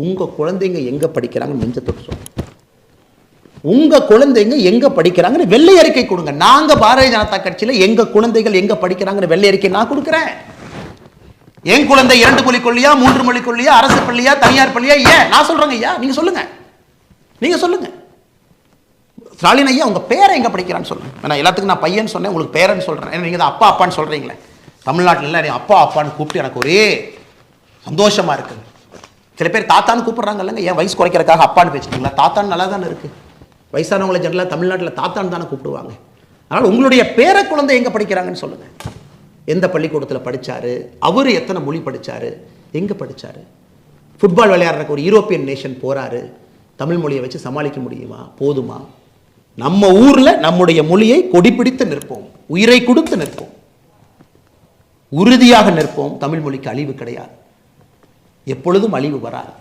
உங்கள் குழந்தைங்க எங்கே படிக்கிறாங்கன்னு நெஞ்ச தொட்டு உங்கள் குழந்தைங்க எங்கே படிக்கிறாங்கன்னு வெள்ளை அறிக்கை கொடுங்க. நாங்கள் பாரதிய ஜனதா கட்சியில் எங்கள் குழந்தைகள் எங்கே படிக்கிறாங்கன்னு வெள்ளை அறிக்கை நான் கொடுக்குறேன். என் குழந்தை இரண்டு மொழி கொள்ளியா மூன்று மொழி கொள்ளியா அரசு பள்ளியா தனியார் பள்ளியா? ஏன்? நான் சொல்கிறேங்க ஐயா நீங்கள் சொல்லுங்கள் நீங்கள் சொல்லுங்கள் ஸ்டாலின் ஐயா உங்கள் பேரை எங்கே படிக்கிறான்னு சொல்லுங்கள் நான் எல்லாத்துக்கும் நான் பையன் சொன்னேன் உங்களுக்கு பேரன்னு சொல்கிறேன் ஏன்னா நீங்கள் தான் அப்பா அப்பான்னு சொல்கிறீங்களே தமிழ்நாட்டில் இல்லை அப்பா அப்பான்னு கூப்பிட்டு எனக்கு ஒரே சந்தோஷமாக இருக்குது சில பேர் தாத்தான்னு கூப்பிடுறாங்க இல்லைங்க ஏன் வயசு குறைக்கிறதுக்காக அப்பான்னு பேசிட்டீங்களா? தாத்தான்னு நல்லா தானே இருக்கு. வயசானவங்களை ஜென்ரலாக தமிழ்நாட்டில் தாத்தான்னு தானே கூப்பிடுவாங்க. அதனால் உங்களுடைய பேர குழந்தை எங்கே படிக்கிறாங்கன்னு சொல்லுங்க. எந்த பள்ளிக்கூடத்தில் படிச்சாரு? அவர் எத்தனை மொழி படிச்சாரு? எங்கே படிச்சாரு? ஃபுட்பால் விளையாடுறக்கு ஒரு யூரோப்பியன் நேஷன் போறாரு. தமிழ் மொழியை வச்சு சமாளிக்க முடியுமா? போதுமா? நம்ம ஊர்ல நம்முடைய மொழியை கொடிபிடித்து நிற்போம். உயிரை கொடுத்து நிற்போம். உறுதியாக நிற்போம். தமிழ் மொழிக்கு அழிவு கிடையாது. எப்பொழுதும் அழிவு வராது.